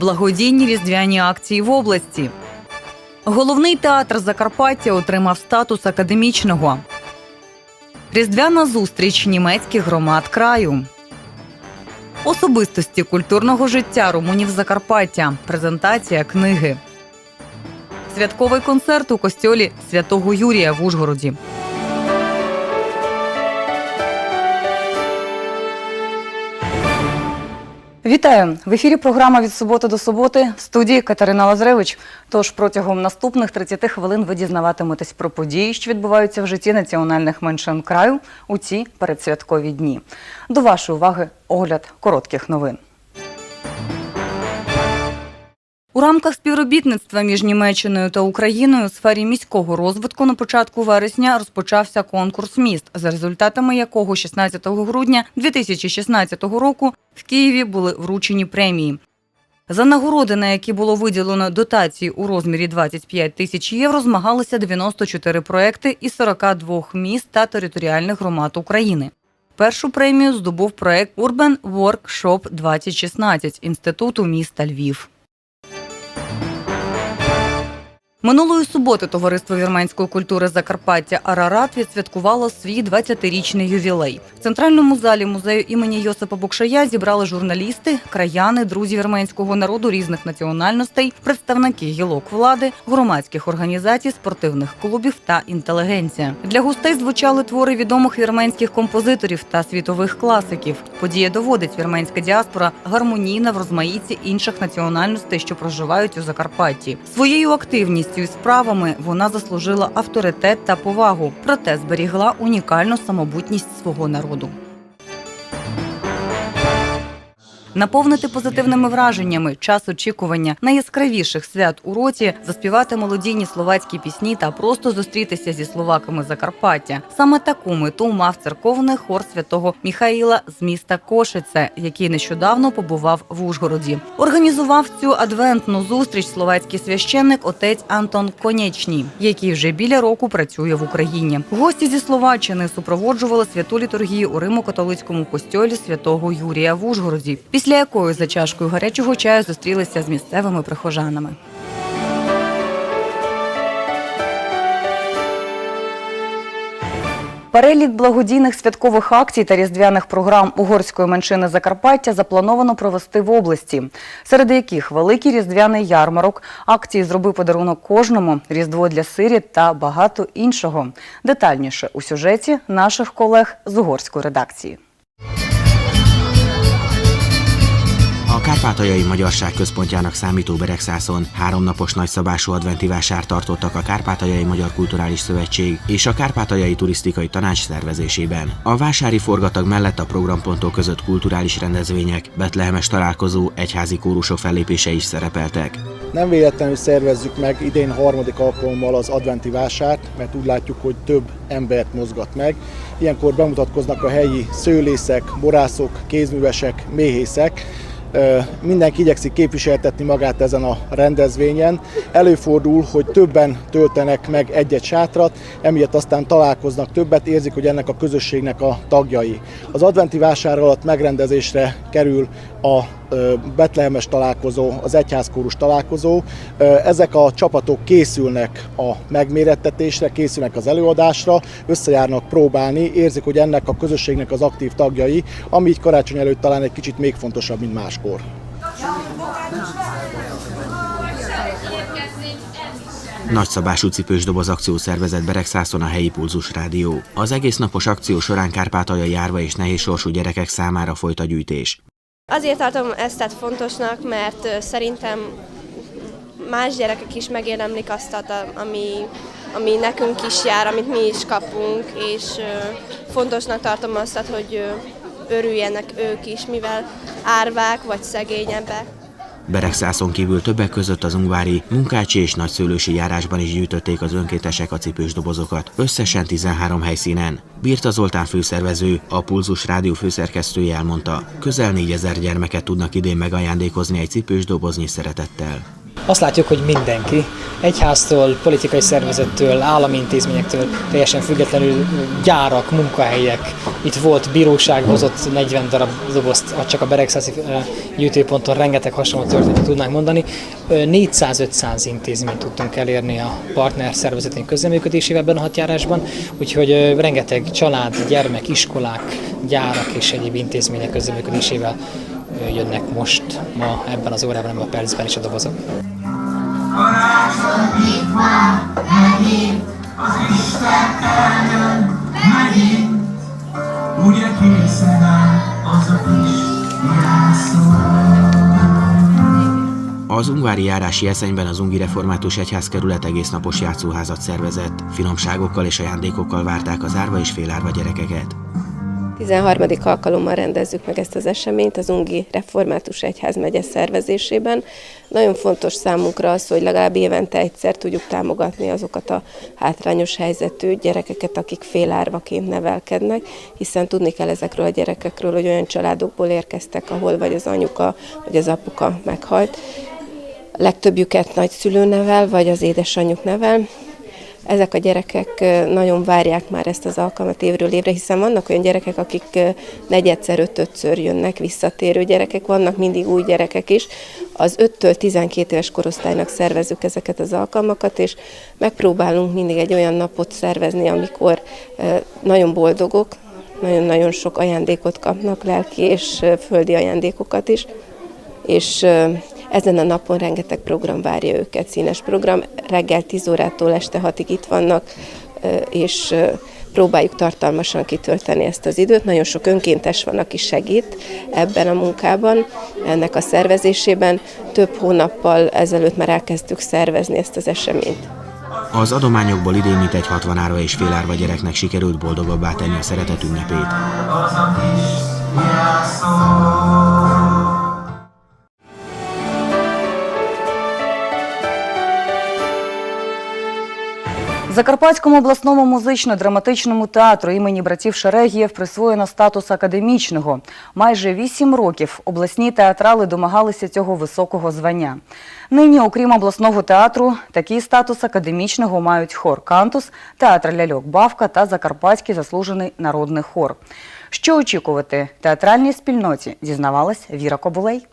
Благодійні різдвяні акції в області. Головний театр Закарпаття отримав статус академічного. Різдвяна зустріч німецьких громад краю. Особистості культурного життя румунів Закарпаття. Презентація книги. Святковий концерт у костьолі Святого Юрія в Ужгороді. Вітаю в ефірі. Програма від суботи до суботи в студії Катерина Лазревич. Тож протягом наступних 30 хвилин ви дізнаватиметесь про події, що відбуваються в житті національних меншин краю у ці передсвяткові дні. До вашої уваги огляд коротких новин. У рамках співробітництва між Німеччиною та Україною у сфері міського розвитку на початку вересня розпочався конкурс міст, за результатами якого 16 грудня 2016 року в Києві були вручені премії. За нагороди, на які було виділено дотації у розмірі 25 тисяч євро, змагалися 94 проекти із 42 міст та територіальних громад України. Першу премію здобув проект Urban Workshop 2016 Інституту міста Львів. Минулої суботи товариство вірменської культури Закарпаття Арарат відсвяткувало свій 20-річний ювілей. В центральному залі музею імені Йосипа Букшая зібрали журналісти, краяни, друзі вірменського народу різних національностей, представники гілок влади, громадських організацій, спортивних клубів та інтелігенція. Для гостей звучали твори відомих вірменських композиторів та світових класиків. Подія доводить вірменська діаспора гармонійна в розмаїтті інших національностей, що проживають у Закарпатті. Своєю активністю і справами вона заслужила авторитет та повагу, проте зберігла унікальну самобутність свого народу. Наповнити позитивними враженнями час очікування найяскравіших свят у році, заспівати молодійні словацькі пісні та просто зустрітися зі словаками Закарпаття. Саме таку мету мав церковний хор святого Міхаїла з міста Кошице, який нещодавно побував в Ужгороді. Організував цю адвентну зустріч словацький священник отець Антон Конечній, який вже біля року працює в Україні. Гості зі Словаччини супроводжували святу літургію у Римо-католицькому костьолі святого Юрія в Ужгороді, після якої за чашкою гарячого чаю зустрілися з місцевими прихожанами. Перелік благодійних святкових акцій та різдвяних програм угорської меншини Закарпаття заплановано провести в області, серед яких великий різдвяний ярмарок, акції зроби подарунок кожному, різдво для сиріт та багато іншого. Детальніше у сюжеті наших колег з угорської редакції. A Kárpátaljai Magyarság Központjának számító Beregszászon háromnapos nagyszabású adventi vásárt tartottak a Kárpátaljai Magyar Kulturális Szövetség és a Kárpátaljai Turisztikai Tanács szervezésében. A vásári forgatag mellett a programpontok között kulturális rendezvények, betlehemes találkozó, egyházi kórusok fellépése is szerepeltek. Nem véletlenül szervezzük meg idén harmadik alkalommal az adventi vásárt, mert úgy látjuk, hogy több embert mozgat meg. Ilyenkor bemutatkoznak a helyi szőlészek, borászok, kézművesek, méhészek. Mindenki igyekszik képviseltetni magát ezen a rendezvényen. Előfordul, hogy többen töltenek meg egy-egy sátrat, emiatt aztán találkoznak többet, érzik, hogy ennek a közösségnek a tagjai. Az adventi vásár alatt megrendezésre kerül a betlehemes találkozó, az egyházkórus találkozó. Ezek a csapatok készülnek a megmérettetésre, készülnek az előadásra, összejárnak próbálni, érzik, hogy ennek a közösségnek az aktív tagjai, ami így karácsony előtt talán egy kicsit még fontosabb, mint máskor. Nagyszabású cipős doboz akció szervezett Beregszászon a helyi Pulzus Rádió. Az egész napos akció során Kárpátaljai járva és nehéz sorsú gyerekek számára folyt a gyűjtés. Azért tartom ezt tehát fontosnak, mert szerintem más gyerekek is megérdemlik azt, a- ami, ami nekünk is jár, amit mi is kapunk, és fontosnak tartom azt, hogy örüljenek ők is, mivel árvák vagy szegényebbek. Beregszászon kívül többek között az Ungvári, Munkácsi és Nagyszőlősi járásban is gyűjtötték az önkéntesek a cipős dobozokat, összesen 13 helyszínen. Birta Zoltán főszervező, a Pulzus Rádió főszerkesztője elmondta, közel 4000 gyermeket tudnak idén megajándékozni egy cipős doboznyi szeretettel. Azt látjuk, hogy mindenki, egyháztól, politikai szervezettől, állami intézményektől, teljesen függetlenül gyárak, munkahelyek. Itt volt bíróság, hozott 40 darab dobozt, csak a Beregszászi gyűjtőponton rengeteg hasonló történetet tudnánk mondani. Ö, 400-500 intézményt tudtunk elérni a partner szervezetünk közleműködésével ebben a hatjárásban, úgyhogy rengeteg család, gyermek, iskolák, gyárak és egyéb intézmények közleműködésével ö, jönnek most ma ebben az órában, ebben a percben is a dobozok. Az. Az Ungvári járási eszenyben az Ungi Református Egyházkerület egésznapos játszóházat szervezett, finomságokkal és ajándékokkal várták az árva és félárva gyerekeket. 13. alkalommal rendezzük meg ezt az eseményt az Ungi Református Egyház megye szervezésében. Nagyon fontos számunkra az, hogy legalább évente egyszer tudjuk támogatni azokat a hátrányos helyzetű gyerekeket, akik félárvaként nevelkednek, hiszen tudni kell ezekről a gyerekekről, hogy olyan családokból érkeztek, ahol vagy az anyuka, vagy az apuka meghalt. Legtöbbjüket nagyszülő nevel, vagy az édesanyjuk nevel, ezek a gyerekek nagyon várják már ezt az alkalmat évről évre, hiszen vannak olyan gyerekek, akik negyedszer, ötötször jönnek visszatérő gyerekek, vannak mindig új gyerekek is. Az 5-től 12 éves korosztálynak szervezzük ezeket az alkalmakat, és megpróbálunk mindig egy olyan napot szervezni, amikor nagyon boldogok, nagyon-nagyon sok ajándékot kapnak, lelki és földi ajándékokat is, és ezen a napon rengeteg program várja őket, színes program. Reggel 10 órától este 6-ig itt vannak, és próbáljuk tartalmasan kitölteni ezt az időt. Nagyon sok önkéntes van, aki segít ebben a munkában, ennek a szervezésében. Több hónappal ezelőtt már elkezdtük szervezni ezt az eseményt. Az adományokból idén mintegy 60 árva és félárva gyereknek sikerült boldogabbá tenni a szeretet ünnepét. Az a kis Закарпатському обласному музично-драматичному театру імені братів Шерегієв присвоєно статус академічного. Майже вісім років обласні театрали домагалися цього високого звання. Нині, окрім обласного театру, такий статус академічного мають хор Кантус, театр ляльок Бавка та Закарпатський заслужений народний хор. Що очікувати театральній спільноті, дізнавалась Віра Кобулей.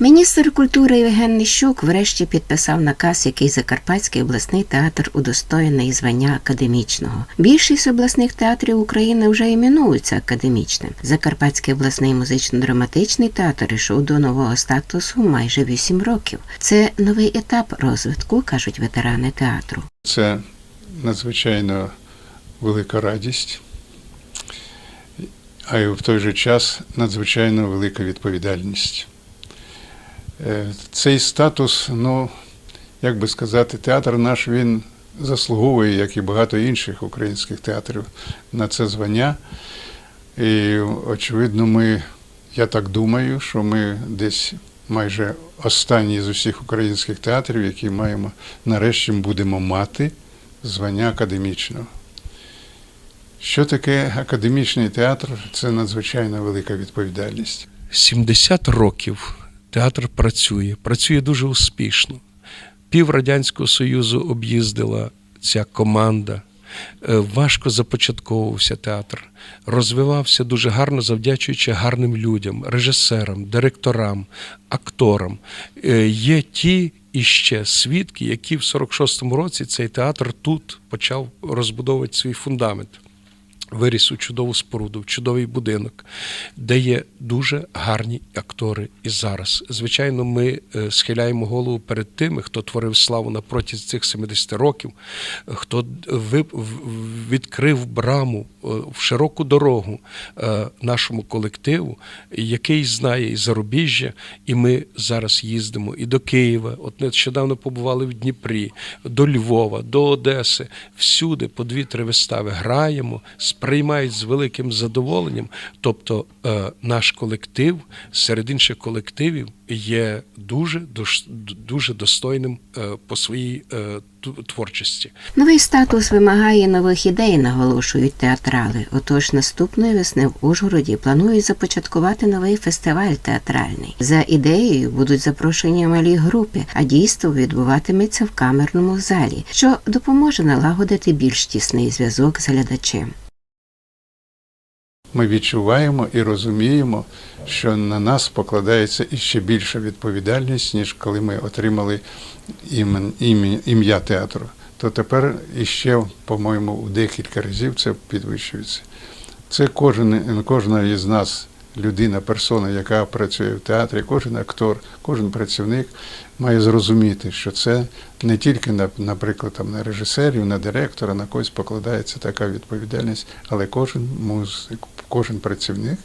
Міністр культури Євген Ніщук врешті підписав наказ, який Закарпатський обласний театр удостоєний звання академічного. Більшість обласних театрів України вже іменуються академічним. Закарпатський обласний музично-драматичний театр йшов до нового статусу майже 8 років. Це новий етап розвитку, кажуть ветерани театру. Це надзвичайно велика радість, а й в той же час надзвичайно велика відповідальність. Е, Цей статус, ну, як би сказати, театр наш він заслуговує, як і багато інших українських театрів, на це звання. І, очевидно, ми, я так думаю, що ми десь майже останні з усіх українських театрів, які маємо нарешті будемо мати звання академічного. Що таке академічний театр? Це надзвичайно велика відповідальність. 70 років театр працює, працює дуже успішно. Пів Радянського Союзу об'їздила ця команда. Е, Важко започатковувався театр, розвивався дуже гарно завдячуючи гарним людям, режисерам, директорам, акторам. Е, Є ті іще свідки, які в 46-му році цей театр тут почав розбудовувати свій фундамент виріс у чудову споруду, в чудовий будинок, де є дуже гарні актори і зараз. Звичайно, ми е, схиляємо голову перед тими, хто творив славу на протязі цих 70 років, хто відкрив браму в широку дорогу е, нашому колективу, який знає і зарубіжжя, і ми зараз їздимо і до Києва. От нещодавно побували в Дніпрі, до Львова, до Одеси. Всюди по дві-три вистави граємо, сприймають з великим задоволенням. Тобто е, наш колектив серед інших колективів є дуже, дуже достойним е, по своїй е, творчості. Новий статус вимагає нових ідей, наголошують театрали. Отож, наступної весни в Ужгороді планують започаткувати новий фестиваль театральний. За ідеєю будуть запрошені малі групи, а дійство відбуватиметься в камерному залі, що допоможе налагодити більш тісний зв'язок з глядачем. Ми відчуваємо і розуміємо, що на нас покладається іще більша відповідальність, ніж коли ми отримали ім'я, театру. То тепер іще, по-моєму, у декілька разів це підвищується. Це кожен, кожна із нас людина, персона, яка працює в театрі, кожен актор, кожен працівник має зрозуміти, що це не тільки на, наприклад, там, на режисерів, на директора, на когось покладається така відповідальність, але кожен музик, кожен працівник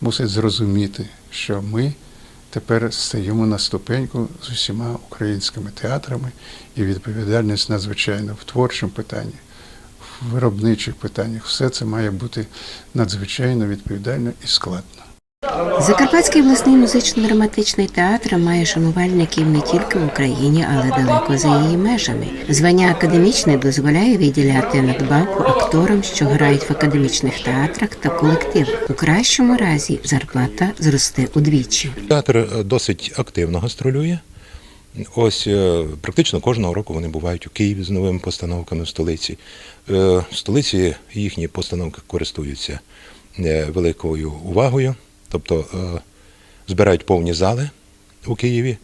мусить зрозуміти, що ми тепер стаємо на ступеньку з усіма українськими театрами, і відповідальність надзвичайно в творчому питанні, в виробничих питаннях. Все це має бути надзвичайно відповідально і складно. Закарпатський обласний музично-драматичний театр має шанувальників не тільки в Україні, але далеко за її межами. Звання академічне дозволяє виділяти надбавку акторам, що грають в академічних театрах та колективах. У кращому разі зарплата зросте удвічі. Театр е, досить активно гастролює. Ось е, практично кожного року вони бувають у Києві з новими постановками в столиці. Е, В столиці їхні постановки користуються великою увагою, тобто е, збирають повні зали у Києві.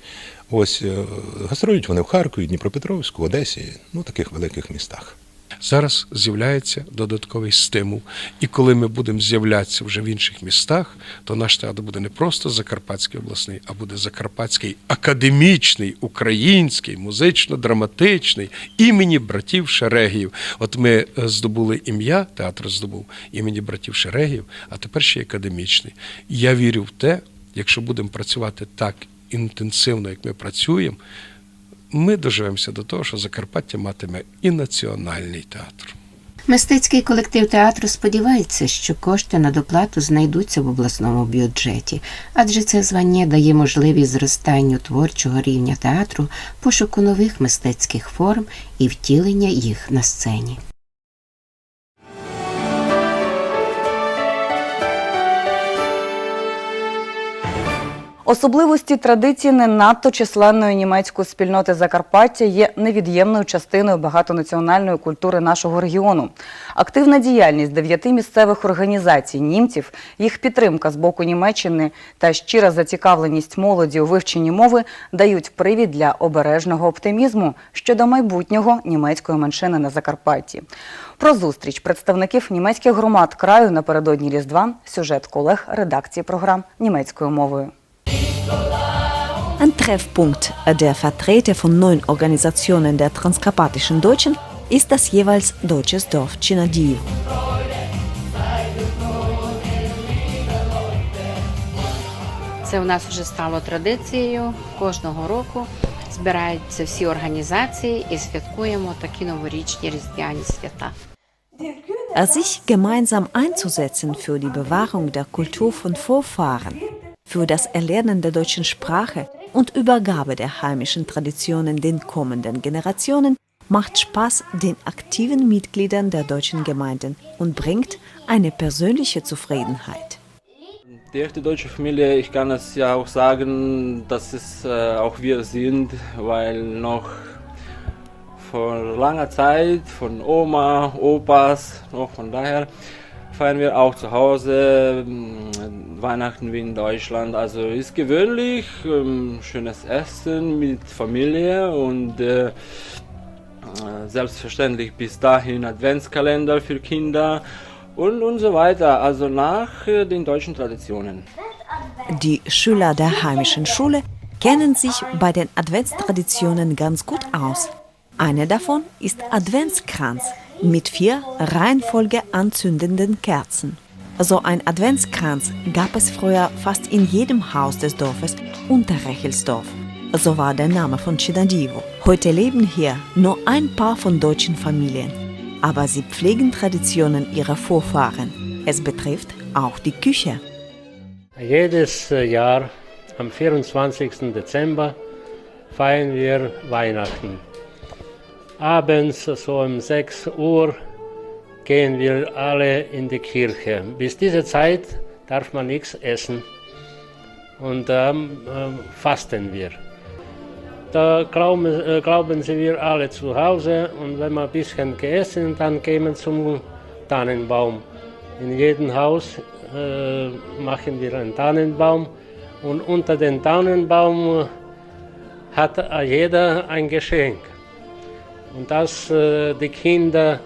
Ось е, гастролюють вони в Харкові, Дніпропетровську, Одесі, ну таких великих містах. Зараз з'являється додатковий стимул. І коли ми будемо з'являтися вже в інших містах, то наш театр буде не просто Закарпатський обласний, а буде Закарпатський академічний, український, музично-драматичний імені братів Шерегів. От ми е, здобули ім'я, театр здобув імені братів Шерегів, а тепер ще й академічний. Я вірю в те, якщо будемо працювати так інтенсивно, як ми працюємо, ми доживемося до того, що Закарпаття матиме і національний театр. Мистецький колектив театру сподівається, що кошти на доплату знайдуться в обласному бюджеті, адже це звання дає можливість зростанню творчого рівня театру, пошуку нових мистецьких форм і втілення їх на сцені. Особливості традиції не надто численної німецької спільноти Закарпаття є невід'ємною частиною багатонаціональної культури нашого регіону. Активна діяльність дев'яти місцевих організацій німців, їх підтримка з боку Німеччини та щира зацікавленість молоді у вивченні мови дають привід для обережного оптимізму щодо майбутнього німецької меншини на Закарпатті. Про зустріч представників німецьких громад краю напередодні Різдва сюжет колег редакції програм німецькою мовою. Ein Treffpunkt der Vertreter von neun Organisationen der transkarpatischen Deutschen ist das jeweils deutsches Dorf Chinadiv. Це у нас вже стало традицією. Кожного року збираються всі організації і святкуємо такі новорічні різдвяні свята. Sich gemeinsam einzusetzen für die Bewahrung der Kultur von Vorfahren, für das Erlernen der deutschen Sprache und Übergabe der heimischen Traditionen den kommenden Generationen, macht Spaß den aktiven Mitgliedern der deutschen Gemeinden und bringt eine persönliche Zufriedenheit. Die echte deutsche Familie, ich kann es ja auch sagen, dass es äh, auch wir sind, weil noch vor langer Zeit von Oma, Opas, noch von daher feiern wir auch zu Hause mh, Weihnachten wie in Deutschland. Also ist gewöhnlich, ähm, schönes Essen mit Familie und äh, äh, selbstverständlich bis dahin Adventskalender für Kinder und, und so weiter. Also nach äh, den deutschen Traditionen. Die Schüler der heimischen Schule kennen sich bei den Adventstraditionen ganz gut aus. Eine davon ist Adventskranz mit vier Reihenfolge anzündenden Kerzen. So ein Adventskranz gab es früher fast in jedem Haus des Dorfes Unterrechelsdorf. So war der Name von Chinadivo. Heute leben hier nur ein paar von deutschen Familien. Aber sie pflegen Traditionen ihrer Vorfahren. Es betrifft auch die Küche. Jedes äh, Jahr am 24. Dezember feiern wir Weihnachten. Abends so um 6 Uhr gehen wir alle in die Kirche. Bis diese Zeit darf man nichts essen und ähm, fasten wir. Da glauben, äh, glauben sie wir alle zu Hause und wenn wir ein bisschen gegessen, dann gehen wir zum Tannenbaum. In jedem Haus äh, machen wir einen Tannenbaum und unter den Tannenbaum hat jeder ein Geschenk. Und das äh, die Kinder,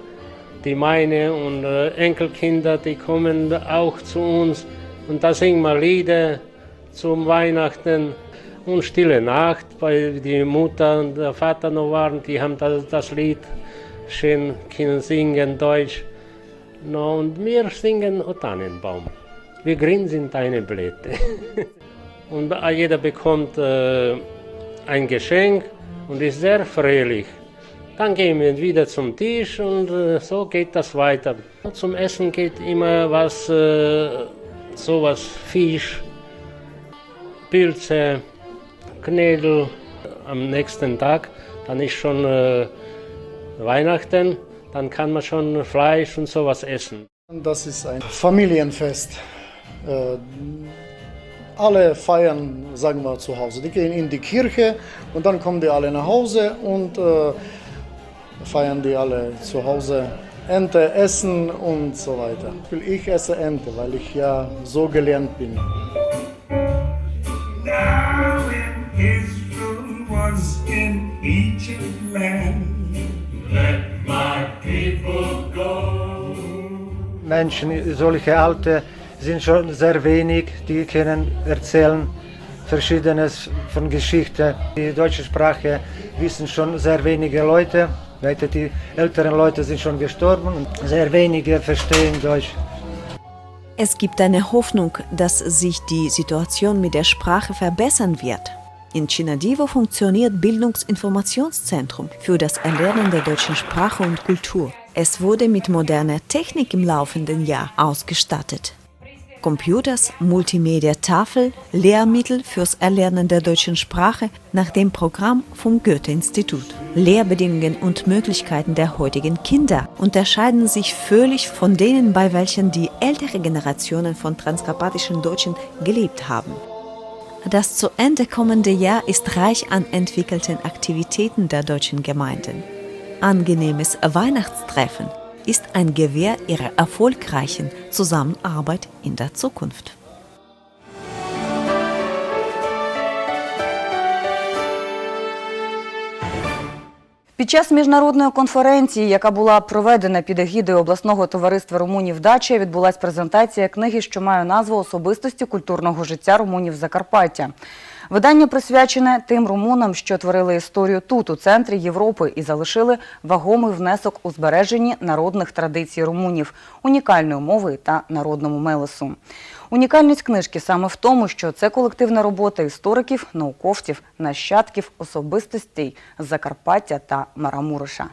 die meine und äh, Enkelkinder, die kommen auch zu uns und da singen wir Lieder zum Weihnachten und Stille Nacht, weil die Mutter und der Vater noch waren, die haben das, das Lied schön können singen, Deutsch. No, und wir singen O Tannenbaum. Wir grinsen deine Blätter. und jeder bekommt äh, ein Geschenk und ist sehr fröhlich. Dann gehen wir wieder zum Tisch und äh, so geht das weiter. Zum Essen geht immer was, äh, sowas Fisch, Pilze, Knädel. Am nächsten Tag, dann ist schon äh, Weihnachten, dann kann man schon Fleisch und sowas essen. Das ist ein Familienfest. Äh, alle feiern, sagen wir, zu Hause. Die gehen in die Kirche und dann kommen die alle nach Hause und äh, feiern die alle zu Hause. Ente essen und so weiter. Ich esse Ente, weil ich ja so gelernt bin. Now when Israel was in Egypt land, let my people go. Menschen, solche Alte, sind schon sehr wenig, die können erzählen verschiedenes von Geschichte. Die deutsche Sprache wissen schon sehr wenige Leute. Weiter die älteren Leute sind schon gestorben und sehr wenige verstehen Deutsch. Es gibt eine Hoffnung, dass sich die Situation mit der Sprache verbessern wird. In Chinadivo funktioniert Bildungsinformationszentrum für das Erlernen der deutschen Sprache und Kultur. Es wurde mit moderner Technik im laufenden Jahr ausgestattet. Computers, Multimedia-Tafel, Lehrmittel fürs Erlernen der deutschen Sprache nach dem Programm vom Goethe-Institut. Lehrbedingungen und Möglichkeiten der heutigen Kinder unterscheiden sich völlig von denen, bei welchen die ältere Generationen von transkarpatischen Deutschen gelebt haben. Das zu Ende kommende Jahr ist reich an entwickelten Aktivitäten der deutschen Gemeinden. Angenehmes Weihnachtstreffen ist ein Gewähr ihrer erfolgreichen Zusammenarbeit in der Zukunft. Під час міжнародної конференції, яка була проведена під егідою обласного товариства румунів Дача, відбулася презентація книги, що має назву Особистості культурного життя румунів Закарпаття. Видання присвячене тим румунам, що творили історію тут, у центрі Європи, і залишили вагомий внесок у збереженні народних традицій румунів, унікальної мови та народному мелесу. Унікальність книжки саме в тому, що це колективна робота істориків, науковців, нащадків, особистостей Закарпаття та Марамуриша.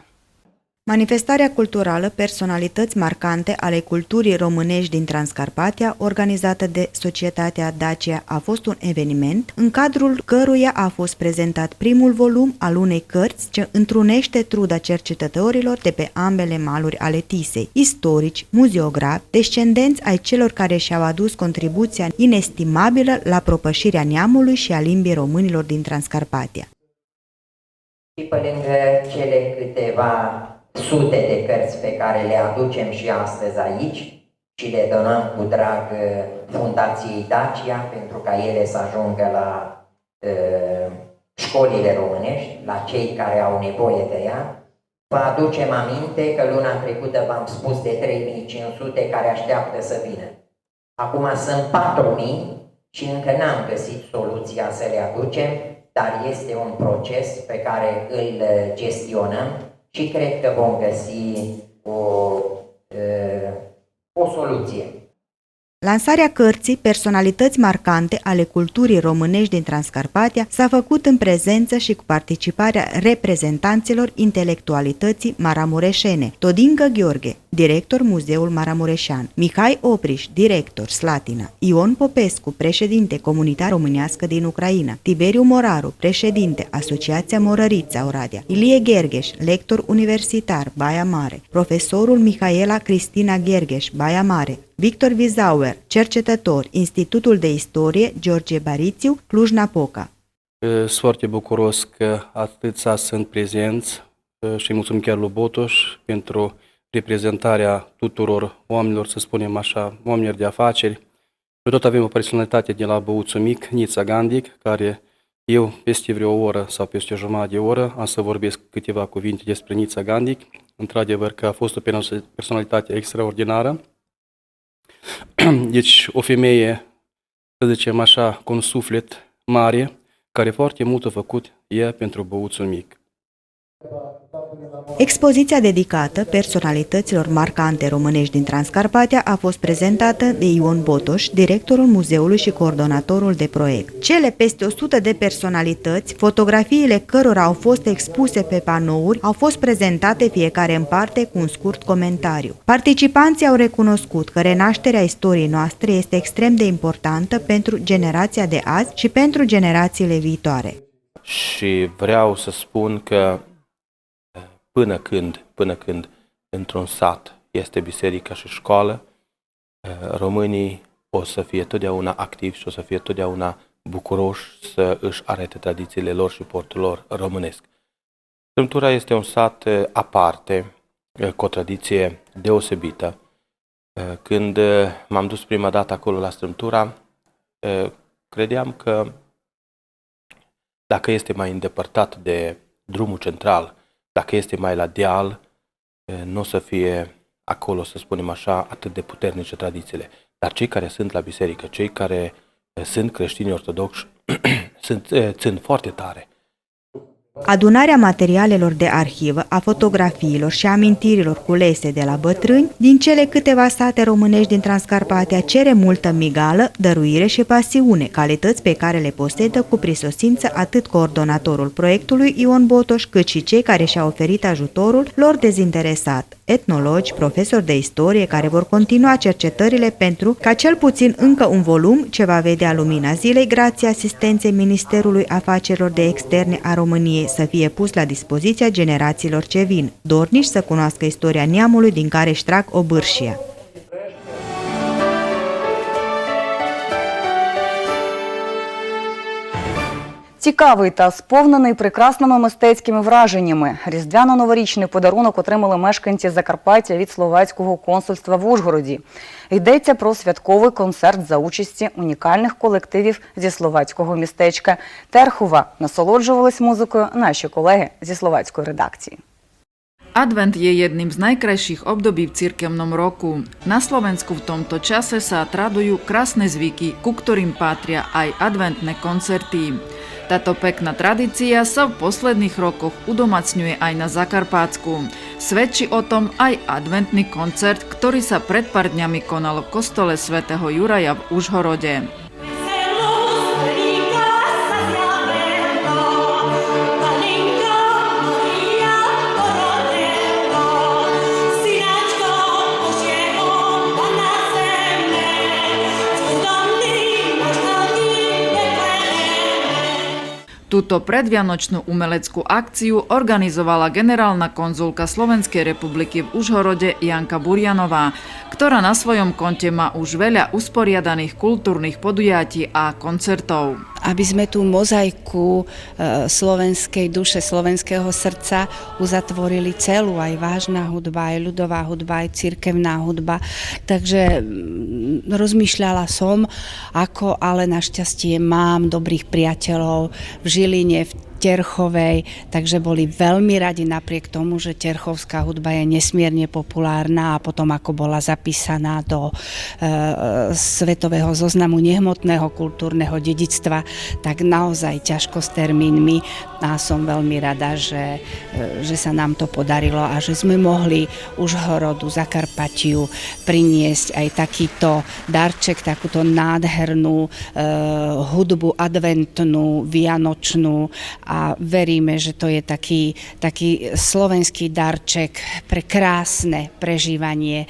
Manifestarea culturală Personalități marcante ale culturii românești din Transcarpatia, organizată de Societatea Dacia, a fost un eveniment în cadrul căruia a fost prezentat primul volum al unei cărți ce întrunește truda cercetătorilor de pe ambele maluri ale Tisei, istorici, muziografi, descendenți ai celor care și-au adus contribuția inestimabilă la propășirea neamului și a limbii românilor din Transcarpatia. Și pe lângă cele câteva sute de cărți pe care le aducem și astăzi aici și le donăm cu drag uh, Fundației Dacia pentru ca ele să ajungă la uh, școlile românești, la cei care au nevoie de ea. Vă aducem aminte că luna trecută v-am spus de 3500 care așteaptă să vină. Acum sunt 4000 și încă n-am găsit soluția să le aducem, dar este un proces pe care îl uh, gestionăm și cred că vom găsi o, o soluție. Lansarea cărții Personalități marcante ale culturii românești din Transcarpatia s-a făcut în prezență și cu participarea reprezentanților intelectualității maramureșene, Todincă Gheorghe, director Muzeul Maramureșan, Mihai Opriș, director Slatina, Ion Popescu, președinte Comunitar Românească din Ucraina, Tiberiu Moraru, președinte Asociația Morărița Oradea, Ilie Ghergheș, lector universitar Baia Mare, profesorul Mihaela Cristina Ghergheș, Baia Mare, Victor Vizauer, cercetător, Institutul de Istorie George Barițiu, Cluj-Napoca. Sunt foarte bucuros că atâția sunt prezenți și îi mulțumim chiar lui Botoș pentru reprezentarea tuturor oamenilor, să spunem așa, oamenilor de afaceri. Noi tot avem o personalitate de la Băuțul Mic, Nița Gandic, care eu peste vreo oră sau peste o jumătate de oră am să vorbesc câteva cuvinte despre Nița Gandic. Într-adevăr că a fost o personalitate extraordinară. Deci o femeie, să zicem așa, cu un suflet mare, care foarte mult a făcut ea pentru Băuțul Mic. Expoziția dedicată personalităților marcante românești din Transcarpatia a fost prezentată de Ion Botoș, directorul muzeului și coordonatorul de proiect. Cele peste 100 de personalități, fotografiile cărora au fost expuse pe panouri, au fost prezentate fiecare în parte cu un scurt comentariu. Participanții au recunoscut că renașterea istoriei noastre este extrem de importantă pentru generația de azi și pentru generațiile viitoare. Și vreau să spun că până când, până când într-un sat este biserică și școală, românii o să fie totdeauna activi și o să fie totdeauna bucuroși să își arate tradițiile lor și portul lor românesc. Strâmtura este un sat aparte, cu o tradiție deosebită. Când m-am dus prima dată acolo la Strâmtura, credeam că dacă este mai îndepărtat de drumul central, dacă este mai la deal, nu o să fie acolo, să spunem așa, atât de puternice tradițiile. Dar cei care sunt la biserică, cei care sunt creștini ortodoxi, sunt, țin foarte tare. Adunarea materialelor de arhivă, a fotografiilor și amintirilor culese de la bătrâni din cele câteva sate românești din Transcarpatia cere multă migală, dăruire și pasiune, calități pe care le posedă cu prisosință atât coordonatorul proiectului Ion Botoș, cât și cei care și-au oferit ajutorul lor dezinteresat, etnologi, profesori de istorie care vor continua cercetările pentru ca cel puțin încă un volum ce va vedea lumina zilei grație asistenței Ministerului Afacerilor de Externe a României să fie pus la dispoziția generațiilor ce vin, dorniși să cunoască istoria neamului din care își trag o Цікавий та сповнений прекрасними мистецькими враженнями. Різдвяно-новорічний подарунок отримали мешканці Закарпаття від словацького консульства в Ужгороді. Йдеться про святковий концерт за участі унікальних колективів зі словацького містечка Терхова. Насолоджувались музикою наші колеги зі словацької редакції. Advent je jedným z najkrajších období v cirkevnom roku. Na Slovensku v tomto čase sa tradujú krásne zvyky, ku ktorým patria aj adventné koncerty. Táto pekná tradícia sa v posledných rokoch udomacňuje aj na Zakarpátsku. Svedčí o tom aj adventný koncert, ktorý sa pred pár dňami konal v kostole svätého Juraja v Užhorode. Túto predvianočnú umeleckú akciu organizovala generálna konzulka Slovenskej republiky v Užhorode Janka Burjanová, ktorá na svojom konte má už veľa usporiadaných kultúrnych podujatí a koncertov. Aby sme tú mozaiku e, slovenskej duše, slovenského srdca uzatvorili celú, aj vážna hudba, aj ľudová hudba, aj cirkevná hudba. Takže mm, rozmýšľala som, ako ale našťastie mám dobrých priateľov v Žiline, v Terchovej, takže boli veľmi radi napriek tomu, že terchovská hudba je nesmierne populárna a potom ako bola zapísaná do e, svetového zoznamu nehmotného kultúrneho dedictva, tak naozaj ťažko s termínmi a som veľmi rada, že, e, že sa nám to podarilo a že sme mohli Užhorodu, Zakarpatiu priniesť aj takýto darček, takúto nádhernú e, hudbu adventnú, vianočnú a veríme, že to je taký, taký slovenský darček pre krásne prežívanie e,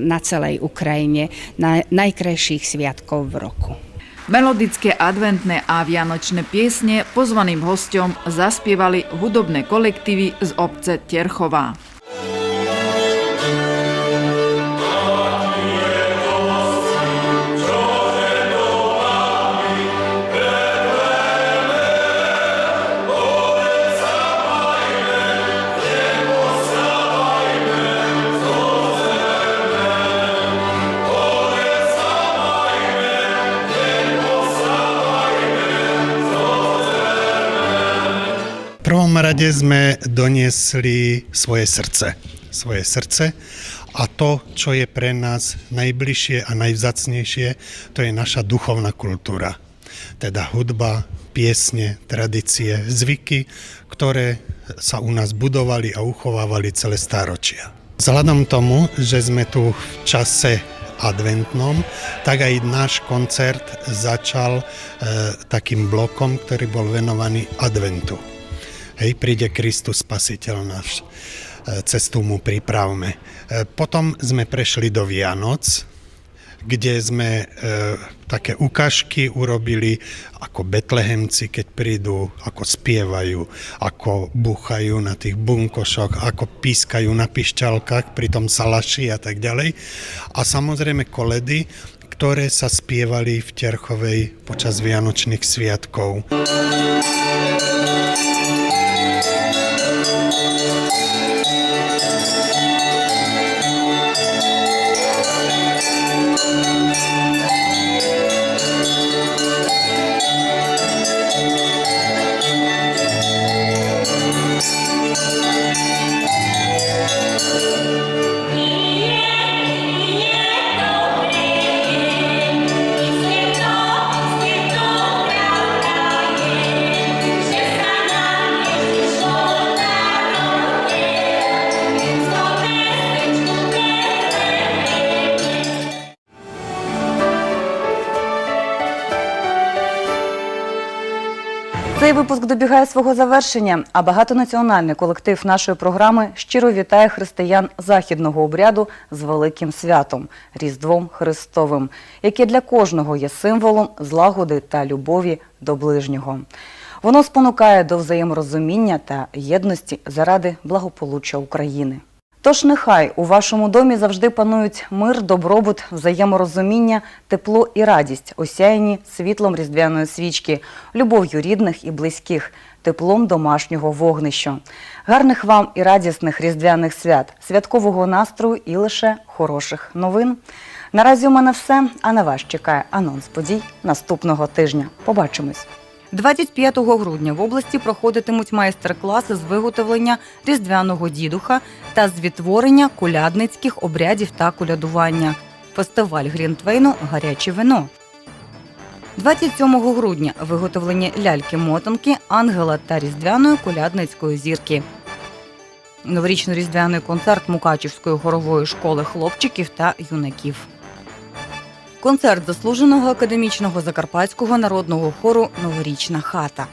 na celej Ukrajine, na najkrajších sviatkov v roku. Melodické adventné a vianočné piesne pozvaným hostom zaspievali hudobné kolektívy z obce Terchová. Rade sme doniesli svoje srdce. Svoje srdce a to, čo je pre nás najbližšie a najvzácnejšie, to je naša duchovná kultúra. Teda hudba, piesne, tradície, zvyky, ktoré sa u nás budovali a uchovávali celé stáročia. Vzhľadom tomu, že sme tu v čase adventnom, tak aj náš koncert začal e, takým blokom, ktorý bol venovaný adventu. Hej, príde Kristus, spasiteľ náš, e, cestu mu pripravme. E, Potom sme prešli do Vianoc, kde sme e, také ukážky urobili ako betlehemci, keď prídu, ako spievajú, ako buchajú na tých bunkošoch, ako pískajú na pišťalkách, pri tom salaši a tak ďalej. A samozrejme koledy, ktoré sa spievali v Terchovej počas Vianočných sviatkov. Цей випуск добігає свого завершення, а багатонаціональний колектив нашої програми щиро вітає християн західного обряду з великим святом Різдвом Христовим, яке для кожного є символом злагоди та любові до ближнього. Воно спонукає до взаєморозуміння та єдності заради благополуччя України. Тож нехай у вашому домі завжди панують мир, добробут, взаєморозуміння, тепло і радість, осяяні світлом різдвяної свічки, любов'ю рідних і близьких, теплом домашнього вогнища. Гарних вам і радісних різдвяних свят, святкового настрою і лише хороших новин. Наразі у мене все, а на вас чекає анонс подій наступного тижня. Побачимось. 25 грудня в області проходитимуть майстер-класи з виготовлення різдвяного дідуха та з відтворення колядницьких обрядів та колядування. Фестиваль Грінтвейну Гаряче вино. 27 грудня виготовлення ляльки-мотанки, ангела та різдвяної колядницької зірки. Новорічно-різдвяний концерт Мукачівської хорової школи хлопчиків та юнаків. Концерт заслуженого академічного закарпатського народного хору Новорічна хата.